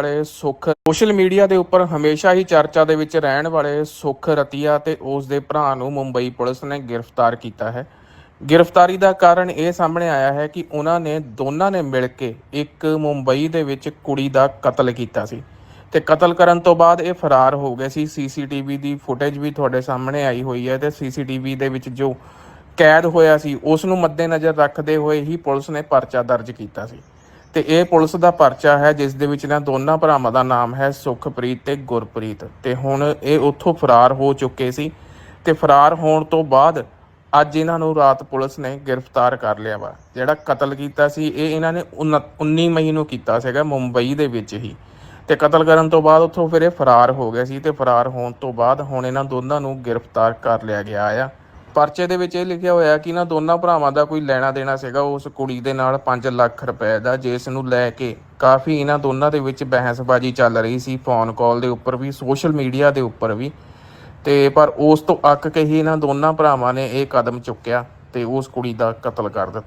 ਵਾਲੇ ਸੁਖ, social media ਦੇ ਉੱਪਰ ਹਮੇਸ਼ਾ ਹੀ ਚਰਚਾ ਦੇ ਵਿੱਚ ਰਹਿਣ ਵਾਲੇ ਸੁਖ ਰਤੀਆ ਤੇ ਉਸ ਦੇ ਭਰਾ ਨੂੰ ਮੁੰਬਈ ਪੁਲਿਸ ਨੇ ਗ੍ਰਿਫਤਾਰ ਕੀਤਾ ਹੈ। ਗ੍ਰਿਫਤਾਰੀ ਦਾ ਕਾਰਨ ਇਹ ਸਾਹਮਣੇ ਆਇਆ ਹੈ ਕਿ ਉਹਨਾਂ ਨੇ ਦੋਨਾਂ ਨੇ ਮਿਲ ਕੇ ਇੱਕ ਮੁੰਬਈ ਦੇ ਵਿੱਚ ਕੁੜੀ ਦਾ ਕਤਲ ਕੀਤਾ ਸੀ। ਤੇ ਕਤਲ ਕਰਨ ਤੋਂ ਬਾਅਦ ਇਹ ਫਰਾਰ ਹੋ ਗਏ ਸੀ। ਸੀਸੀਟੀਵੀ ਦੀ ਫੁਟੇਜ ਵੀ ਤੁਹਾਡੇ ਸਾਹਮਣੇ ਆਈ ਹੋਈ ਹੈ ਤੇ ਸੀਸੀਟੀਵੀ ਦੇ ਵਿੱਚ ਜੋ ਕੈਦ ਹੋਇਆ ਸੀ, ਉਸ ਨੂੰ ਮੱਦੇਨਜ਼ਰ ਰੱਖਦੇ ਹੋਏ ਹੀ ਪੁਲਿਸ ਨੇ ਪਰਚਾ ਦਰਜ ਕੀਤਾ ਸੀ। ਤੇ ਇਹ ਪੁਲਿਸ ਦਾ ਪਰਚਾ ਹੈ, ਜਿਸ ਦੇ ਵਿੱਚ ਇਹਨਾਂ ਦੋਨਾਂ ਭਰਾਵਾਂ ਦਾ ਨਾਮ ਹੈ ਸੁਖਪ੍ਰੀਤ ਤੇ ਗੁਰਪ੍ਰੀਤ। ਤੇ ਹੁਣ ਇਹ ਉੱਥੋਂ ਫਰਾਰ ਹੋ ਚੁੱਕੇ ਸੀ ਤੇ ਫਰਾਰ ਹੋਣ ਤੋਂ ਬਾਅਦ ਅੱਜ ਇਹਨਾਂ ਨੂੰ ਰਾਤ ਪੁਲਿਸ ਨੇ ਗ੍ਰਿਫਤਾਰ ਕਰ ਲਿਆ ਵਾ। ਜਿਹੜਾ ਕਤਲ ਕੀਤਾ ਸੀ, ਇਹ ਇਹਨਾਂ ਨੇ 19 ਮਈ ਨੂੰ ਕੀਤਾ ਸੀਗਾ, ਮੁੰਬਈ ਦੇ ਵਿੱਚ ਹੀ। ਤੇ ਕਤਲ ਕਰਨ ਤੋਂ ਬਾਅਦ ਉੱਥੋਂ ਫਿਰ ਇਹ ਫਰਾਰ ਹੋ ਗਏ ਸੀ ਤੇ ਫਰਾਰ ਹੋਣ ਤੋਂ ਬਾਅਦ ਹੁਣ ਇਹਨਾਂ ਦੋਨਾਂ ਨੂੰ ਗ੍ਰਿਫਤਾਰ ਕਰ ਲਿਆ ਗਿਆ ਆ। ਪਰਚੇ ਦੇ ਵਿੱਚ ਇਹ ਲਿਖਿਆ ਹੋਇਆ ਕਿ ਇਹਨਾਂ ਦੋਨਾਂ ਭਰਾਵਾਂ ਦਾ ਕੋਈ ਲੈਣਾ ਦੇਣਾ ਸੀਗਾ, ਉਸ ਕੁੜੀ ਦੇ ਨਾਲ 5 ਲੱਖ ਰੁਪਏ ਦਾ, ਜਿਸ ਨੂੰ ਲੈ ਕੇ ਕਾਫੀ ਇਹਨਾਂ ਦੋਨਾਂ ਦੇ ਵਿੱਚ ਬਹਿਸਬਾਜ਼ੀ ਚੱਲ ਰਹੀ ਸੀ ਫੋਨ ਕਾਲ ਦੇ ਉੱਪਰ ਵੀ ਸੋਸ਼ਲ ਮੀਡੀਆ ਦੇ ਉੱਪਰ ਵੀ। ਤੇ ਪਰ ਉਸ ਤੋਂ ਅੱਕ ਕੇ ਹੀ ਇਹਨਾਂ ਦੋਨਾਂ ਭਰਾਵਾਂ ਨੇ ਇਹ ਕਦਮ ਚੁੱਕਿਆ ਤੇ ਉਸ ਕੁੜੀ ਦਾ ਕਤਲ ਕਰ ਦਿੱਤਾ।